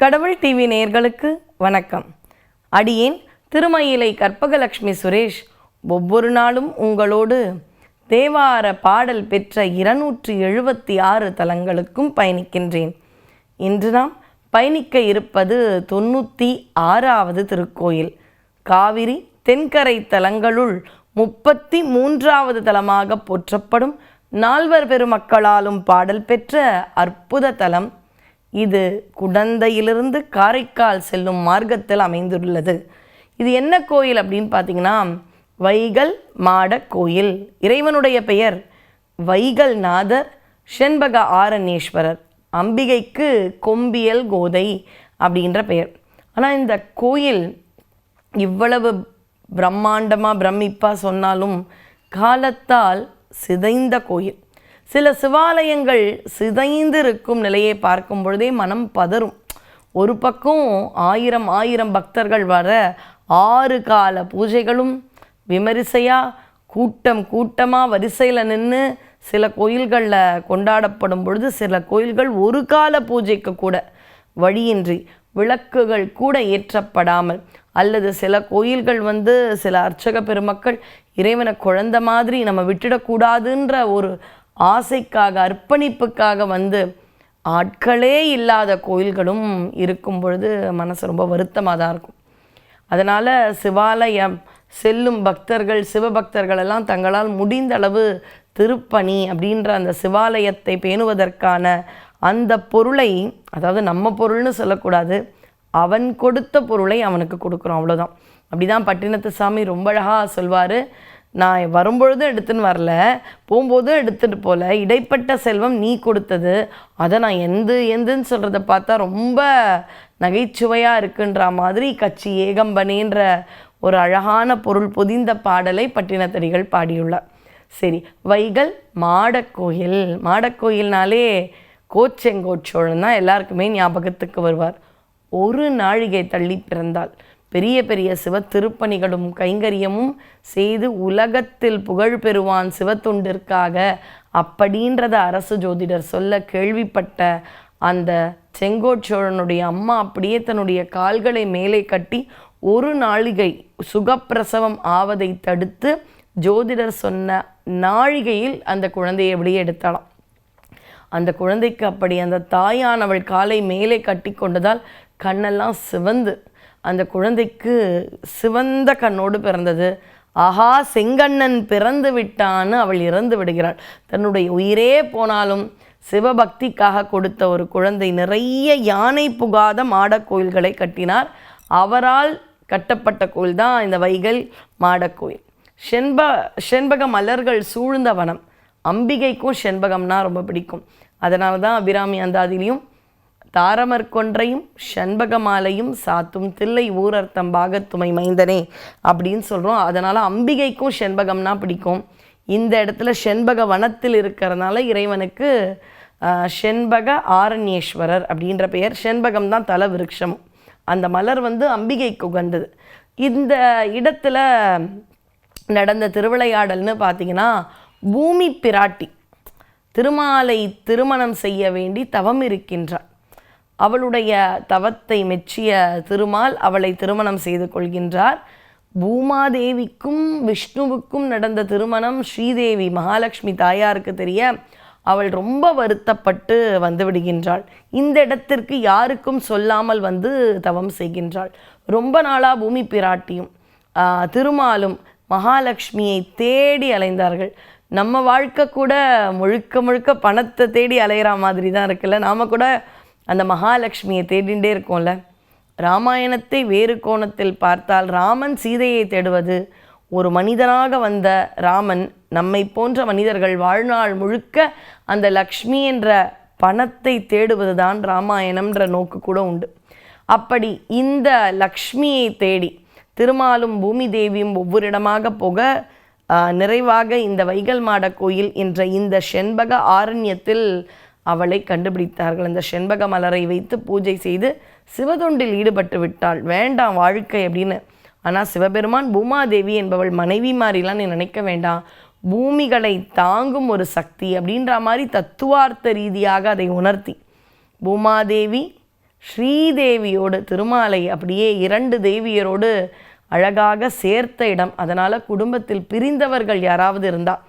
கடவுள் டிவி நேர்களுக்கு வணக்கம். அடியேன் திருமயிலை கற்பகலட்சுமி சுரேஷ் ஒவ்வொரு நாளும் உங்களோடு தேவார பாடல் பெற்ற இருநூற்றி எழுபத்தி ஆறு தலங்களுக்கும் பயணிக்கின்றேன். இன்று நாம் பயணிக்க இருப்பது தொண்ணூற்றி ஆறாவது திருக்கோயில். காவிரி தென்கரை தலங்களுள் முப்பத்தி மூன்றாவது தலமாக போற்றப்படும் நால்வர் பெருமக்களாலும் பாடல் பெற்ற அற்புத தலம் இது குடந்தையிலிருந்து காரைக்கால் செல்லும் மார்க்கத்தில் அமைந்துள்ளது. இது என்ன கோயில் அப்படின்னு பார்த்தீங்கன்னா வைகல் மாட கோயில். இறைவனுடைய பெயர் வைகல் நாதர் செண்பக ஆரண்யேஸ்வரர் அம்பிகைக்கு கொம்பியல் கோதை அப்படின்ற பெயர். ஆனால் இந்த கோயில் இவ்வளவு பிரம்மாண்டமாக பிரமிப்பாக சொன்னாலும் காலத்தால் சிதைந்த கோயில். சில சிவாலயங்கள் சிதைந்து இருக்கும் நிலையை பார்க்கும் பொழுதே மனம் பதறும். ஒரு பக்கம் ஆயிரம் ஆயிரம் பக்தர்கள் வர ஆறு கால பூஜைகளும் விமரிசையாக கூட்டம் கூட்டமாக வரிசையில் நின்று சில கோயில்களில் கொண்டாடப்படும் பொழுது சில கோயில்கள் ஒரு கால பூஜைக்கு கூட வழியின்றி விளக்குகள் கூட ஏற்றப்படாமல் அல்லது சில கோயில்கள் வந்து சில அர்ச்சக பெருமக்கள் இறைவனை குழந்த மாதிரி நம்ம விட்டுடக்கூடாதுன்ற ஒரு ஆசைக்காக அர்ப்பணிப்புக்காக வந்து ஆட்களே இல்லாத கோயில்களும் இருக்கும் பொழுது மனசு ரொம்ப வருத்தமாக தான் இருக்கும். அதனால் சிவாலயம் செல்லும் பக்தர்கள் சிவபக்தர்கள் எல்லாம் தங்களால் முடிந்த அளவு திருப்பணி அப்படின்ற அந்த சிவாலயத்தை பேணுவதற்கான அந்த பொருளை அதாவது நம்ம பொருள்னு சொல்லக்கூடாது அவன் கொடுத்த பொருளை அவனுக்கு கொடுக்குறோம் அவ்வளோதான் அப்படிதான் பட்டினத்து சாமி ரொம்ப அழகாக சொல்வார். நான் வரும்பொழுதும் எடுத்துன்னு வரல போகும்போதும் எடுத்துகிட்டு போகல இடைப்பட்ட செல்வம் நீ கொடுத்தது. அதை நான் எந்த எந்தன்னு சொல்கிறத பார்த்தா ரொம்ப நகைச்சுவையாக இருக்குன்ற மாதிரி கட்சி ஏகம்பனேன்ற ஒரு அழகான பொருள் பொதிந்த பாடலை பட்டினத்தடிகள் பாடியுள்ளார். சரி வைகள் மாடக்கோயில். மாடக்கோயில்னாலே கோச்செங்கோச்சோழன் தான் எல்லாருக்குமே ஞாபகத்துக்கு வருவார். ஒரு நாழிகை தள்ளி பிறந்தால் பெரிய பெரிய சிவ திருப்பணிகளும் கைங்கரியமும் செய்து உலகத்தில் புகழ் பெறுவான் சிவத்தொண்டிற்காக அப்படின்றத அரசு ஜோதிடர் சொல்ல கேள்விப்பட்ட அந்த செங்கோச்சோழனுடைய அம்மா அப்படியே தன்னுடைய கால்களை மேலே கட்டி ஒரு நாழிகை சுகப்பிரசவம் ஆவதை தடுத்து ஜோதிடர் சொன்ன நாழிகையில் அந்த குழந்தையை வெளியே எடுத்தாலாம் அந்த குழந்தைக்கு அப்படி அந்த தாயானவள் காலை மேலே கட்டி கொண்டதால் கண்ணெல்லாம் சிவந்து அந்த குழந்தைக்கு சிவந்த கண்ணோடு பிறந்தது. ஆஹா செங்கண்ணன் பிறந்து விட்டான்னு அவள் இறந்து விடுகிறாள். தன்னுடைய உயிரே போனாலும் சிவபக்திக்காக கொடுத்த ஒரு குழந்தை நிறைய யானை புகாத மாடக் கோயில்களை கட்டினார். அவரால் கட்டப்பட்ட கோயில் தான் இந்த வைகல் மாடக்கோயில் செண்ப செண்பக மலர்கள் சூழ்ந்த வனம். அம்பிகைக்கும் செண்பகம்னா ரொம்ப பிடிக்கும். அதனால தான் அபிராமி அந்தாதிலையும் தாரமர் கொன்றையும் செண்பக மாலையும் சாத்தும் தில்லை ஊரர்த்தம் பாகத்துமை மைந்தனே அப்படின்னு சொல்கிறோம் அதனால் அம்பிகைக்கும் செண்பகம்னா பிடிக்கும். இந்த இடத்துல செண்பக வனத்தில் இருக்கிறதுனால இறைவனுக்கு செண்பக ஆரண்யேஸ்வரர் அப்படின்ற பெயர். செண்பகம் தான் தல விருட்சம். அந்த மலர் வந்து அம்பிகைக்கு உகந்தது. இந்த இடத்துல நடந்த திருவிளையாடல்னு பார்த்தீங்கன்னா பூமி பிராட்டி திருமாலை திருமணம் செய்ய வேண்டி தவம் இருக்கின்றார். அவளுடைய தவத்தை மெச்சிய திருமால் அவளை திருமணம் செய்து கொள்கின்றார். பூமாதேவிக்கும் விஷ்ணுவுக்கும் நடந்த திருமணம் ஸ்ரீதேவி மகாலட்சுமி தாயாருக்கு தெரிய அவள் ரொம்ப வருத்தப்பட்டு வந்து விடுகின்றாள். இந்த இடத்திற்கு யாருக்கும் சொல்லாமல் வந்து தவம் செய்கின்றாள். ரொம்ப நாளாக பூமி பிராட்டியும் திருமாலும் மகாலட்சுமியை தேடி அலைந்தார்கள். நம்ம வாழ்க்கை கூட முழுக்க முழுக்க பணத்தை தேடி அலையிற மாதிரி தான் இருக்குல்ல. நாம் கூட அந்த மகாலட்சுமியை தேடிண்டே இருக்கோம்ல. ராமாயணத்தை வேறு கோணத்தில் பார்த்தால் ராமன் சீதையை தேடுவது ஒரு மனிதனாக வந்த ராமன் நம்மை போன்ற மனிதர்கள் வாழ்நாள் முழுக்க அந்த லக்ஷ்மி என்ற பணத்தை தேடுவது தான் ராமாயணம்ன்ற நோக்கு கூட உண்டு. அப்படி இந்த லக்ஷ்மியை தேடி திருமாலும் பூமி தேவியும் ஒவ்வொரு இடமாக போக நிறைவாக இந்த வைகல் மாட கோயில் என்ற இந்த செண்பக ஆரண்யத்தில் அவளை கண்டுபிடித்தார்கள். அந்த செண்பக மலரை வைத்து பூஜை செய்து சிவதொண்டில் ஈடுபட்டு விட்டாள். வேண்டாம் வாழ்க்கை அப்படின்னு. ஆனால் சிவபெருமான் பூமாதேவி என்பவள் மனைவி மாதிரிலாம் நீ நினைக்க வேண்டாம். பூமிகளை தாங்கும் ஒரு சக்தி அப்படின்ற மாதிரி தத்துவார்த்த ரீதியாக அதை உணர்த்தி பூமாதேவி ஸ்ரீதேவியோடு திருமாலை அப்படியே இரண்டு தேவியரோடு அழகாக சேர்த்த இடம். அதனால் குடும்பத்தில் பிரிந்தவர்கள் யாராவது இருந்தால்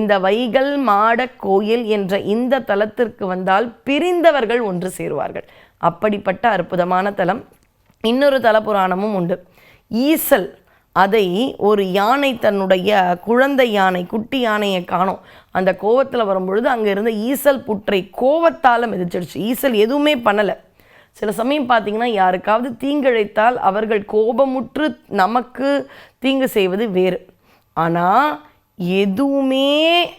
இந்த வைகல் மாட கோயில் என்ற இந்த தலத்திற்கு வந்தால் பிரிந்தவர்கள் ஒன்று சேருவார்கள். அப்படிப்பட்ட அற்புதமான தலம். இன்னொரு தல புராணமும் உண்டு. ஈசல் அதை ஒரு யானை தன்னுடைய குழந்தை யானை குட்டி யானையை காணும். அந்த கோவத்தில் வரும்பொழுது அங்கே இருந்த ஈசல் புற்றை கோவத்தால் மிதிச்சிடுச்சு. ஈசல் எதுவுமே பண்ணலை. சில சமயம் பார்த்தீங்கன்னா யாருக்காவது தீங்கிழைத்தால் அவர்கள் கோபமுற்று நமக்கு தீங்கு செய்வது வேறு. ஆனால் எதுவுமே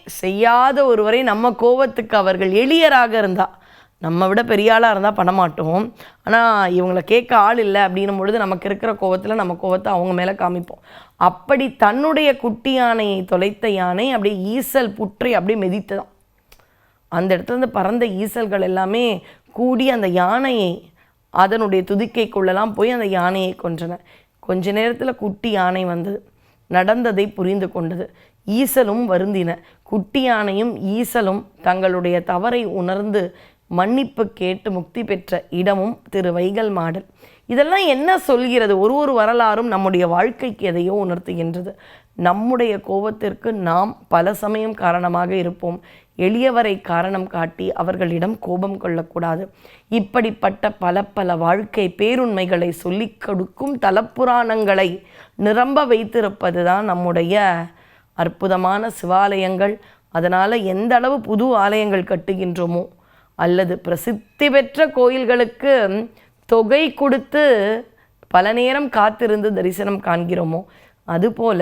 செய்யாத ஒருவரை நம்ம கோபத்துக்கு அவர்கள் எளியராக இருந்தால் நம்ம விட பெரிய ஆளாக இருந்தால் பண்ண மாட்டோம். ஆனால் இவங்களை கேட்க ஆள் இல்லை அப்படின்னும் பொழுது நமக்கு இருக்கிற கோவத்தில் நம்ம கோவத்தை அவங்க மேலே காமிப்போம். அப்படி தன்னுடைய குட்டி யானையை தொலைத்த யானை அப்படியே ஈசல் புற்றி அப்படியே மெதித்ததான் அந்த இடத்துலேருந்து பறந்த ஈசல்கள் எல்லாமே கூடி அந்த யானையை அதனுடைய துதிக்கைக்குள்ளெல்லாம் போய் அந்த யானையை கொன்றன. கொஞ்ச நேரத்தில் குட்டி யானை வந்தது நடந்ததை புரிந்து கொண்டது. ஈசலும் வருந்தின. குட்டியானையும் ஈசலும் தங்களுடைய தவறை உணர்ந்து மன்னிப்பு கேட்டு முக்தி பெற்ற இடமும் திரு வைகல் மாடல். இதெல்லாம் என்ன சொல்கிறது? ஒரு ஒரு வரலாறும் நம்முடைய வாழ்க்கைக்கு எதையோ உணர்த்துகின்றது. நம்முடைய கோபத்திற்கு நாம் பல சமயம் காரணமாக இருப்போம். எளியவரை காரணம் காட்டி அவர்களிடம் கோபம் கொள்ளக்கூடாது. இப்படிப்பட்ட பல பல வாழ்க்கை பேருண்மைகளை சொல்லிக் கொடுக்கும் தலப்புராணங்களை நிரம்ப வைத்திருப்பது தான் நம்முடைய அற்புதமான சிவாலயங்கள். அதனால் எந்த அளவு புது ஆலயங்கள் கட்டுகின்றோமோ அல்லது பிரசித்தி பெற்ற கோயில்களுக்கு தொகை கொடுத்து பல நேரம் காத்திருந்து தரிசனம் காண்கிறோமோ அதுபோல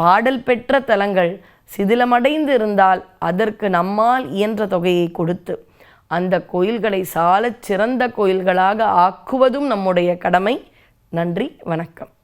பாடல் பெற்ற தலங்கள் சிதிலமடைந்து இருந்தால் அதற்கு நம்மால் இயன்ற தொகையை கொடுத்து அந்த கோயில்களை சாலச் சிறந்த கோயில்களாக ஆக்குவதும் நம்முடைய கடமை. நன்றி வணக்கம்.